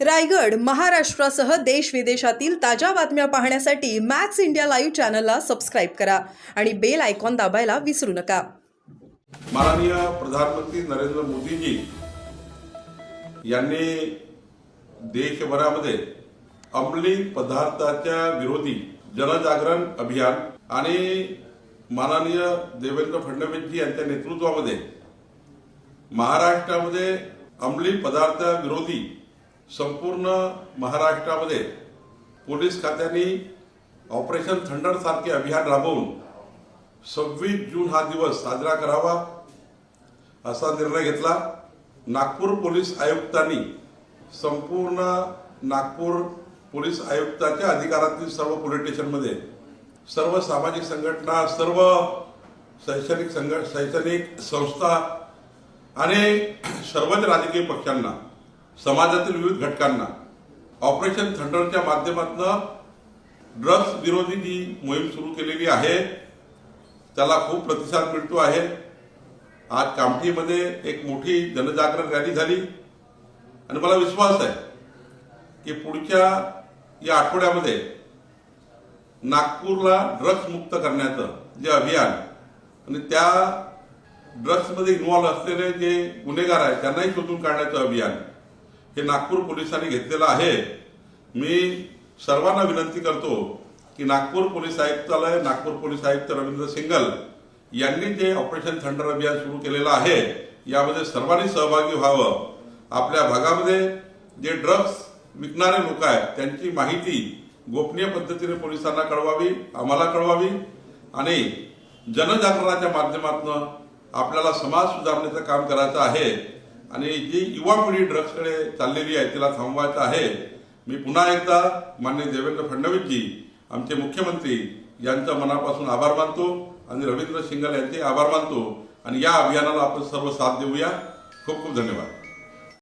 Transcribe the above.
रायगड महाराष्ट्रासह देश विदेशातील ताज्या बातम्या पाहण्यासाठी मॅक्स इंडिया लाईव्ह चॅनलला सबस्क्राईब करा आणि बेल आयकॉन दाबायला विसरू नका. माननीय प्रधानमंत्री नरेंद्र मोदीजी यांनी देशभरामध्ये अंमली पदार्थाच्या विरोधी जनजागरण अभियान आणि माननीय देवेंद्र फडणवीसजी यांच्या नेतृत्वामध्ये महाराष्ट्रामध्ये अंमली पदार्थ विरोधी संपूर्ण महाराष्ट्रामध्ये पोलीस खात्याने ऑपरेशन थंडर सारखे अभियान राबवून सव्वीस जून हा दिवस साजरा करावा असा निर्णय घेतला. नागपूर पोलीस आयुक्तांनी संपूर्ण नागपूर पोलीस आयुक्ताच्या अधिकारातील सर्व पोलीस स्टेशनमध्ये सर्व सामाजिक संघटना सर्व शैक्षणिक संघ शैक्षणिक संस्था आणि सर्वच राजकीय पक्षांना समाजातील विविध घटकांना. ऑपरेशन थंडरच्या माध्यमातून ड्रग्ज विरोधी जी मोहीम सुरू केलेली आहे त्याला खूप प्रतिसाद मिळतो आहे. आज कामठीमध्ये एक मोठी जनजागरण रॅली झाली. आणि मला विश्वास आहे की पुढच्या या आठवड्यामध्ये नागपूरला ड्रग्स मुक्त करण्याचं जे अभियान आणि त्या ड्रग्समध्ये इन्व्हॉल्व असलेले जे गुन्हेगार आहेत त्यांनाही शोधून काढण्याचं अभियान हे नागपूर पोलिसांनी घेतलेलं आहे. मी सर्वांना विनंती करतो की नागपूर पोलीस आयुक्तालय नागपूर पोलीस आयुक्त रवींद्र सिंगल यांनी जे ऑपरेशन थंडर अभियान सुरू केलेलं आहे यामध्ये सर्वांनी सहभागी व्हावं. आपल्या भागामध्ये जे ड्रग्ज विकणारे लोक आहेत त्यांची माहिती गोपनीय पद्धतीने पोलिसांना कळवावी आम्हाला कळवावी आणि जनजागरणाच्या माध्यमातून आपल्याला समाज सुधारण्याचं काम करायचं आहे. आणि जी युवा पिढी ड्रग्सकडे चाललेली आहे तिला थांबवायचं आहे मी पुन्हा एकदा मान्य देवेंद्र फडणवीसजी आमचे मुख्यमंत्री यांचा मनापासून आभार मानतो आणि रवींद्र सिंगल यांचे आभार मानतो. आणि या अभियानाला आपण सर्व साथ देऊया. खूप खूप धन्यवाद.